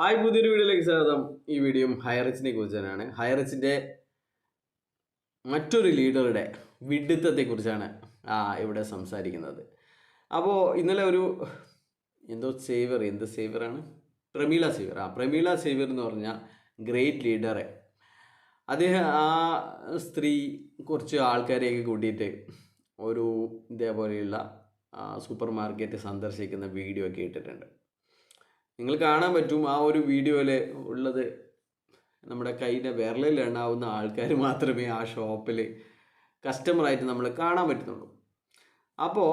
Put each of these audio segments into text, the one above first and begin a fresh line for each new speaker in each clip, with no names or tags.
Hi പുതിയൊരു വീഡിയോയിലേക്ക് സ്വാഗതം. ഈ വീഡിയോ ഹയറച്ചിനെ കുറിച്ച് തന്നെയാണ് ഹയറച്ചിന്റെ മറ്റൊരു ലീഡറുടെ വിഡിത്തത്തെ കുറിച്ചാണ് ആ ഇവിടെ സംസാരിക്കുന്നത്. അപ്പോൾ ഇന്നലെ ഒരു എന്തോ സേവർ എന്ത് സേവറാണ് പ്രമീള സേവർ ആ പ്രമീള സേവർ എന്ന് പറഞ്ഞ ഗ്രേറ്റ് ലീഡറെ. അദ്ദേഹം ആ സ്ത്രീ കുറച്ച് ആൾക്കാരെയൊക്കെ കൂട്ടിയിട്ട് ഒരു ഇതേപോലെയുള്ള സൂപ്പർ മാർക്കറ്റ് സന്ദർശിക്കുന്ന വീഡിയോ ഒക്കെ ഇട്ടിട്ടുണ്ട്. നിങ്ങൾ കാണാൻ പറ്റും ആ ഒരു വീഡിയോയിൽ ഉള്ളത് നമ്മുടെ കൈയിന്റെ വിരലിൽ എണ്ണാവുന്ന ആൾക്കാർ മാത്രമേ ആ ഷോപ്പിൽ കസ്റ്റമറായിട്ട് നമ്മൾ കാണാൻ പറ്റുന്നുള്ളൂ. അപ്പോൾ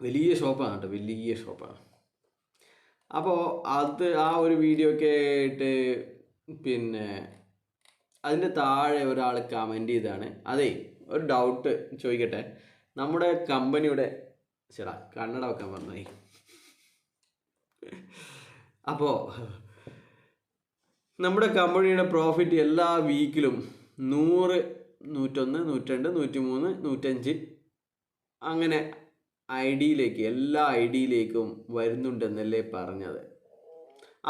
വലിയ ഷോപ്പാണ് കേട്ടോ വലിയ ഷോപ്പാണ് അപ്പോൾ അത് ആ ഒരു വീഡിയോ ഒക്കെ ആയിട്ട് പിന്നെ അതിന്റെ താഴെ ഒരാൾ കമന്റ് ചെയ്താണ്. അതെ ഒരു ഡൗട്ട് ചോദിക്കട്ടെ. നമ്മുടെ കമ്പനിയുടെ ചേടാ കണ്ണട വെക്കാൻ പറഞ്ഞായി അപ്പോൾ നമ്മുടെ കമ്പനിയുടെ പ്രോഫിറ്റ് എല്ലാ വീക്കിലും നൂറ് നൂറ്റൊന്ന് നൂറ്റിരണ്ട് നൂറ്റി മൂന്ന് നൂറ്റഞ്ച് അങ്ങനെ ഐ ഡിയിലേക്ക് എല്ലാ ഐ ഡിയിലേക്കും വരുന്നുണ്ടെന്നല്ലേ പറഞ്ഞത്.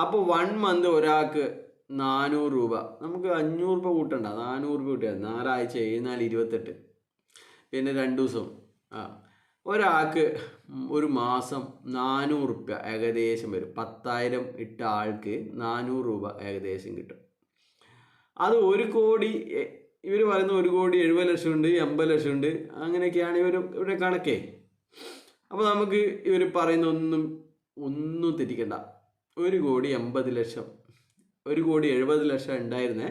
അപ്പോൾ വൺ മന്ത് ഒരാൾക്ക് നാനൂറ് രൂപ. നമുക്ക് അഞ്ഞൂറ് രൂപ കൂട്ടണ്ട. നാനൂറ് രൂപ കൂട്ടിയാൽ നാലാഴ്ച എഴുന്നാൽ ഇരുപത്തെട്ട്. പിന്നെ രണ്ട് ദിവസം ആ. ഒരാൾക്ക് ഒരു മാസം നാനൂറ് റുപ്യ ഏകദേശം വരും. പത്തായിരം ഇട്ട ആൾക്ക് നാനൂറ് രൂപ ഏകദേശം കിട്ടും. അത് ഒരു കോടി ഇവർ പറയുന്ന ഒരു കോടി എഴുപത് ലക്ഷം ഉണ്ട് എൺപത് ലക്ഷം ഉണ്ട് അങ്ങനെയൊക്കെയാണ് ഇവർ ഇവരുടെ കണക്കേ. അപ്പോൾ നമുക്ക് ഇവർ പറയുന്ന ഒന്നും ഒന്നും തെറ്റിക്കണ്ട. ഒരു കോടി എൺപത് ലക്ഷം ഒരു കോടി എഴുപത് ലക്ഷം ഉണ്ടായിരുന്നേ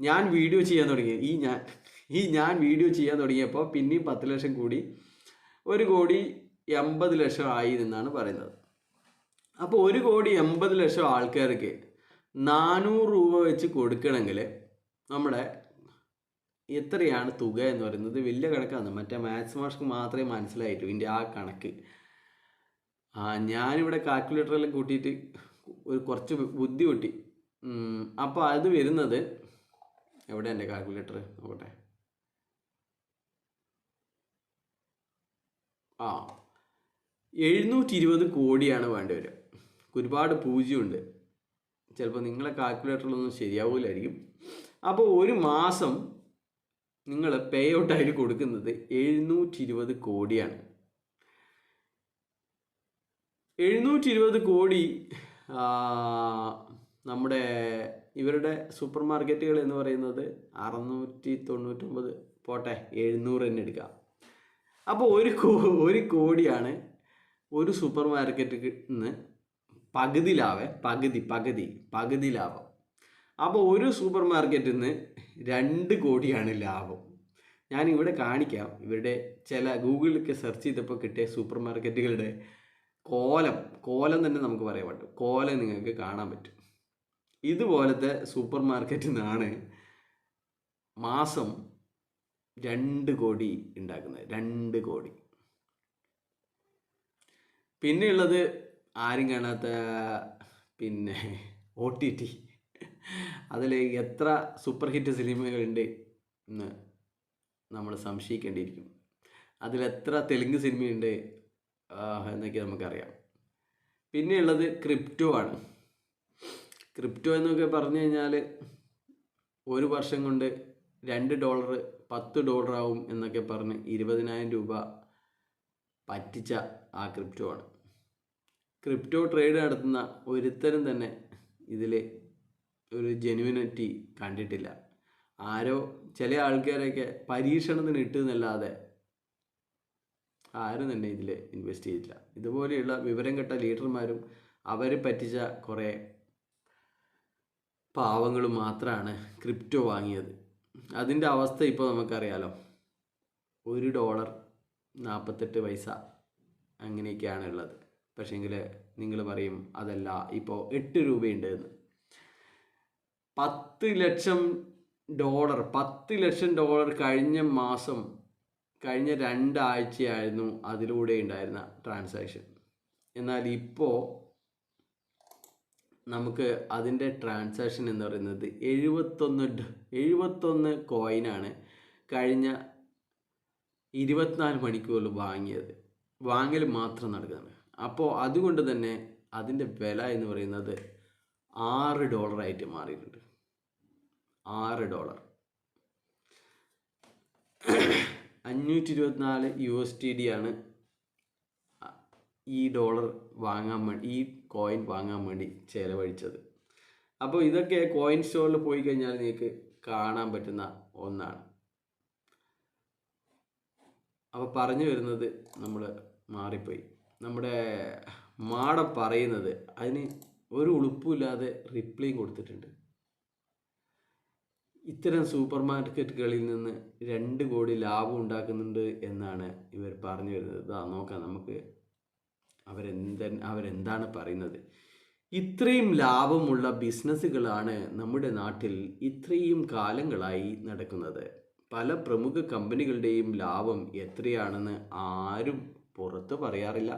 ഞാൻ വീഡിയോ ചെയ്യാൻ തുടങ്ങി. ഈ ഞാൻ ഈ ഞാൻ വീഡിയോ ചെയ്യാൻ തുടങ്ങിയപ്പോൾ പിന്നെയും പത്ത് ലക്ഷം കൂടി ഒരു കോടി എൺപത് ലക്ഷം ആയി എന്നാണ് പറയുന്നത്. അപ്പോൾ ഒരു കോടി എൺപത് ലക്ഷം ആൾക്കാർക്ക് നാനൂറ് രൂപ വെച്ച് കൊടുക്കണമെങ്കിൽ നമ്മുടെ എത്രയാണ് തുക എന്ന് പറയുന്നത് വലിയ കണക്കാണ്. മറ്റേ മാത്സ് മാഷ്ക്ക് മാത്രമേ മനസ്സിലായിട്ടു ഇതിന്റെ ആ കണക്ക്. ആ ഞാനിവിടെ കാൽക്കുലേറ്ററിൽ കൂട്ടിയിട്ട് ഒരു കുറച്ച് ബുദ്ധി കൂട്ടി അപ്പോൾ അത് വരുന്നത് എവിടെ എന്റെ കാൽക്കുലേറ്റർ നോക്കട്ടെ. ആ. എഴുന്നൂറ്റി ഇരുപത് കോടിയാണ് വേണ്ടി വരിക. ഒരുപാട് പൂജ്യമുണ്ട്. ചിലപ്പോൾ നിങ്ങളെ കാൽക്കുലേറ്ററിലൊന്നും ശരിയാവില്ലായിരിക്കും അപ്പോൾ ഒരു മാസം നിങ്ങൾ പേ ഔട്ടായിട്ട് കൊടുക്കുന്നത് എഴുന്നൂറ്റി ഇരുപത് കോടിയാണ്. എഴുന്നൂറ്റി ഇരുപത് കോടി നമ്മുടെ ഇവരുടെ സൂപ്പർ മാർക്കറ്റുകൾ എന്ന് പറയുന്നത് അറുന്നൂറ്റി തൊണ്ണൂറ്റൊമ്പത് പോട്ടെ എഴുന്നൂറ് തന്നെ എടുക്കാം. അപ്പോൾ ഒരു കോ ഒരു കോടിയാണ് ഒരു സൂപ്പർ മാർക്കറ്റിൽ നിന്ന് പകുതി ലാഭം പകുതി പകുതി പകുതി ലാഭം. അപ്പോൾ ഒരു സൂപ്പർ മാർക്കറ്റിൽ നിന്ന് രണ്ട് കോടിയാണ് ലാഭം. ഞാൻ ഇവിടെ കാണിക്കാം. ഇവരുടെ ചില ഗൂഗിളിലൊക്കെ സെർച്ച് ചെയ്തപ്പോൾ കിട്ടിയ സൂപ്പർ മാർക്കറ്റുകളുടെ കോലം കോലം തന്നെ നമുക്ക് പറയാൻ പറ്റും. കോലം നിങ്ങൾക്ക് കാണാൻ പറ്റും. ഇതുപോലത്തെ സൂപ്പർ മാർക്കറ്റിൽ നിന്നാണ് മാസം രണ്ട് കോടി ഉണ്ടാക്കുന്നത് രണ്ട് കോടി. പിന്നെയുള്ളത് ആരും കാണാത്ത പിന്നെ ഒ ടി ടി അതിൽ എത്ര സൂപ്പർ ഹിറ്റ് സിനിമകളുണ്ട് എന്ന് നമ്മൾ സംശയിക്കേണ്ടിയിരിക്കും. അതിലെത്ര തെലുങ്ക് സിനിമയുണ്ട് എന്നൊക്കെ നമുക്കറിയാം. പിന്നെയുള്ളത് ക്രിപ്റ്റോ ആണ്. ക്രിപ്റ്റോ എന്നൊക്കെ പറഞ്ഞു കഴിഞ്ഞാൽ ഒരു വർഷം കൊണ്ട് രണ്ട് ഡോളർ പത്ത് ഡോളർ ആവും എന്നൊക്കെ പറഞ്ഞ് ഇരുപതിനായിരം രൂപ പറ്റിച്ച ആ ക്രിപ്റ്റോ ആണ്. ക്രിപ്റ്റോ ട്രേഡ് നടത്തുന്ന ഒരുത്തരും തന്നെ ഇതിൽ ഒരു ജെനുവിനിറ്റി കണ്ടിട്ടില്ല. ആരോ ചില ആൾക്കാരൊക്കെ പരീക്ഷണത്തിന് ഇട്ടെന്നല്ലാതെ ആരും തന്നെ ഇതിൽ ഇൻവെസ്റ്റ് ചെയ്തിട്ടില്ല. ഇതുപോലെയുള്ള വിവരം കെട്ട ലീഡർമാരും അവർ പറ്റിച്ച കുറേ പാവങ്ങൾ മാത്രമാണ് ക്രിപ്റ്റോ വാങ്ങിയത്. അതിന്റെ അവസ്ഥ ഇപ്പോൾ നമുക്കറിയാലോ. ഒരു ഡോളർ നാൽപ്പത്തെട്ട് പൈസ അങ്ങനെയൊക്കെയാണ് ഉള്ളത്. പക്ഷേങ്കിൽ നിങ്ങൾ പറയും അതല്ല ഇപ്പോൾ എട്ട് രൂപയുണ്ട് എന്ന് പത്ത് ലക്ഷം ഡോളർ പത്ത് ലക്ഷം ഡോളർ കഴിഞ്ഞ മാസം കഴിഞ്ഞ രണ്ടാഴ്ചയായിരുന്നു അതിലൂടെ ഉണ്ടായിരുന്ന ട്രാൻസാക്ഷൻ. എന്നാൽ ഇപ്പോൾ നമുക്ക് അതിന്റെ ട്രാൻസാക്ഷൻ എന്ന് പറയുന്നത് എഴുപത്തൊന്ന് എഴുപത്തൊന്ന് കോയിനാണ് കഴിഞ്ഞ ഇരുപത്തിനാല് മണിക്കൂറിൽ വാങ്ങിയത്. വാങ്ങൽ മാത്രം നടക്കുന്നത്. അപ്പോൾ അതുകൊണ്ട് തന്നെ അതിന്റെ വില എന്ന് പറയുന്നത് ആറ് ഡോളറായിട്ട് മാറിയിട്ടുണ്ട്. ആറ് ഡോളർ അഞ്ഞൂറ്റി ഇരുപത്തിനാല് യു എസ് ടി ഡി ആണ് ഈ ഡോളർ വാങ്ങാൻ വേണ്ടി ഈ കോയിൻ വാങ്ങാൻ വേണ്ടി ചിലവഴിച്ചത്. അപ്പോൾ ഇതൊക്കെ കോയിൻ സ്റ്റോറിൽ പോയി കഴിഞ്ഞാൽ നിങ്ങൾക്ക് കാണാൻ പറ്റുന്ന ഒന്നാണ്. അപ്പോൾ പറഞ്ഞു വരുന്നത് നമ്മൾ മാറിപ്പോയി. നമ്മുടെ മാട പറയുന്നത് അതിന് ഒരു ഉളുപ്പുമില്ലാതെ റിപ്ലൈയും കൊടുത്തിട്ടുണ്ട്. ഇത്തരം സൂപ്പർ മാർക്കറ്റുകളിൽ നിന്ന് രണ്ട് കോടി ലാഭം ഉണ്ടാക്കുന്നുണ്ട് എന്നാണ് ഇവർ പറഞ്ഞു വരുന്നത്. ഇതാ നോക്കാം നമുക്ക് അവരെന്ത അവരെന്താണ് പറയുന്നത്? ഇത്രയും ലാഭമുള്ള ബിസിനസ്സുകളാണ് നമ്മുടെ നാട്ടിൽ ഇത്രയും കാലങ്ങളായി നടക്കുന്നത്. പല പ്രമുഖ കമ്പനികളുടെയും ലാഭം എത്രയാണെന്ന് ആരും പുറത്ത് പറയാറില്ല.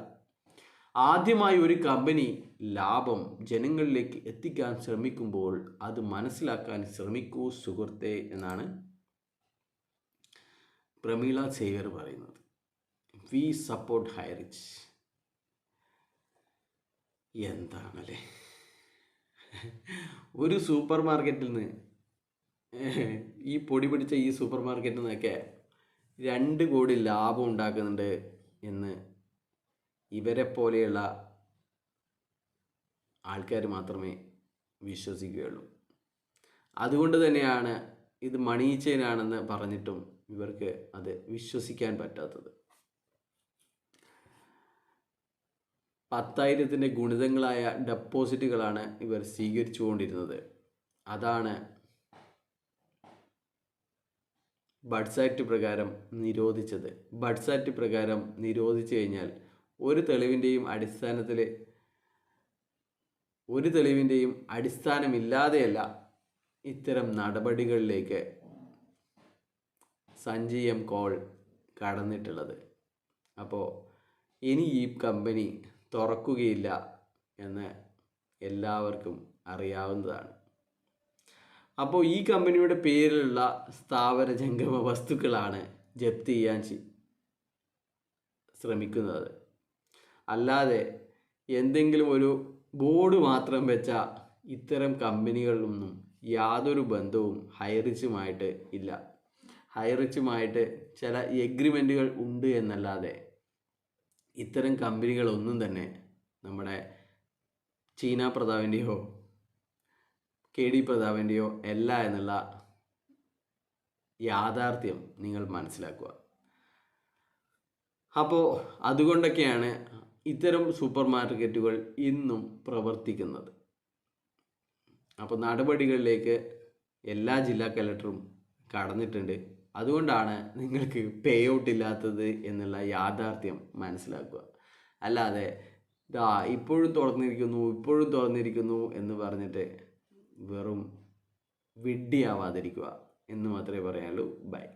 ആദ്യമായി ഒരു കമ്പനി ലാഭം ജനങ്ങളിലേക്ക് എത്തിക്കാൻ ശ്രമിക്കുമ്പോൾ അത് മനസ്സിലാക്കാൻ ശ്രമിക്കൂ സുഹൃത്തെ എന്നാണ് പ്രമീള സേവർ പറയുന്നത്. വി സപ്പോർട്ട് ഹൈറിച്ച് എന്താണല്ലേ? ഒരു സൂപ്പർ മാർക്കറ്റിൽ നിന്ന് ഈ പൊടി പിടിച്ച ഈ സൂപ്പർ മാർക്കറ്റിൽ നിന്നൊക്കെ രണ്ട് കോടി ലാഭം ഉണ്ടാക്കുന്നുണ്ട് എന്ന് ഇവരെ പോലെയുള്ള ആൾക്കാർ മാത്രമേ വിശ്വസിക്കുകയുള്ളൂ. അതുകൊണ്ട് തന്നെയാണ് ഇത് മണിയിച്ചതിനാണെന്ന് പറഞ്ഞിട്ടും ഇവർക്ക് അത് വിശ്വസിക്കാൻ പറ്റാത്തത്. പത്തായിരത്തിന്റെ ഗുണിതങ്ങളായ ഡെപ്പോസിറ്റുകളാണ് ഇവർ സ്വീകരിച്ചുകൊണ്ടിരുന്നത്. അതാണ് ബഡ്സ് ആക്ട് പ്രകാരം നിരോധിച്ചത്. ബഡ്സ് ആക്ട് പ്രകാരം നിരോധിച്ചു കഴിഞ്ഞാൽ ഒരു തെളിവിന്റെയും അടിസ്ഥാനത്തിൽ ഒരു തെളിവിന്റെയും അടിസ്ഥാനമില്ലാതെയല്ല ഇത്തരം നടപടികളിലേക്ക് സഞ്ജയ് എം കോൾ കടന്നിട്ടുള്ളത്. അപ്പോൾ ഇനി ഈ കമ്പനി തുറക്കുകയില്ല എന്ന് എല്ലാവർക്കും അറിയാവുന്നതാണ്. അപ്പോൾ ഈ കമ്പനിയുടെ പേരിലുള്ള സ്ഥാപന ജംഗമ വസ്തുക്കളാണ് ജപ്തി ചെയ്യാൻ ശ്രമിക്കുന്നത്. അല്ലാതെ എന്തെങ്കിലും ഒരു ബോർഡ് മാത്രം വെച്ച ഇത്തരം കമ്പനികളിലൊന്നും യാതൊരു ബന്ധവും ഹൈറിച്ചുമായിട്ട് ഇല്ല. ഹൈറിച്ചുമായിട്ട് ചില എഗ്രിമെന്റുകൾ ഉണ്ട് എന്നല്ലാതെ ഇത്തരം കമ്പനികളൊന്നും തന്നെ നമ്മുടെ ചീന പ്രതാപിന്റെയോ കെ ഡി പ്രതാപിന്റെയോ അല്ല എന്നുള്ള യാഥാർത്ഥ്യം നിങ്ങൾ മനസ്സിലാക്കുക. അപ്പോൾ അതുകൊണ്ടൊക്കെയാണ് ഇത്തരം സൂപ്പർ മാർക്കറ്റുകൾ ഇന്നും പ്രവർത്തിക്കുന്നത്. അപ്പോൾ നടപടികളിലേക്ക് എല്ലാ ജില്ലാ കലക്ടറും കടന്നിട്ടുണ്ട്. അതുകൊണ്ടാണ് നിങ്ങൾക്ക് പേ ഔട്ട് ഇല്ലാത്തത് എന്നുള്ള യാഥാർത്ഥ്യം മനസ്സിലാക്കുക. അല്ലാതെ ഇതാ ഇപ്പോഴും തുറന്നിരിക്കുന്നു ഇപ്പോഴും തുറന്നിരിക്കുന്നു എന്ന് പറഞ്ഞിട്ട് വെറും വിഡ്ഡിയാവാതിരിക്കുക എന്ന് മാത്രമേ പറയാനുള്ളൂ. ബൈ.